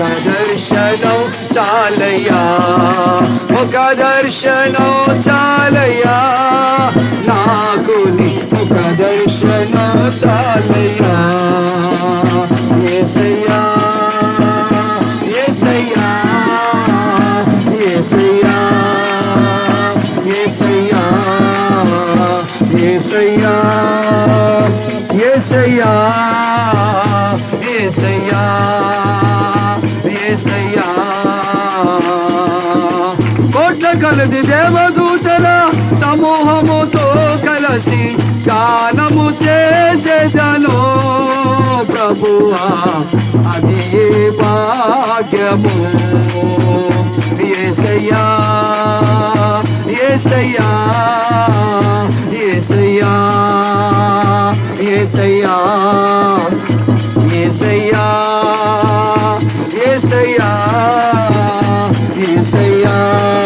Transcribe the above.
ఒక దర్శనం చాలయ్యా. ఒక దర్శనం చాలయ్యా. నాకు నీ ఒక దర్శనం చాలయ్యా. ఏసయ్యా ఏసయ్యా ఏసయ్యా ఏసయ్యా ఏసయ్యా ఏసయ్యా ఏసయ్యా. కలది దేవదూతల సమూహముతో కలసి గానము చేసేదను ప్రభువా. అది భాగ్యము. ఏసయ్యా ఏసయ్యా ఏసయ్యా ఏసయ్యా ఏసయ్యా ఏసయ్యా ఏసయ్యా.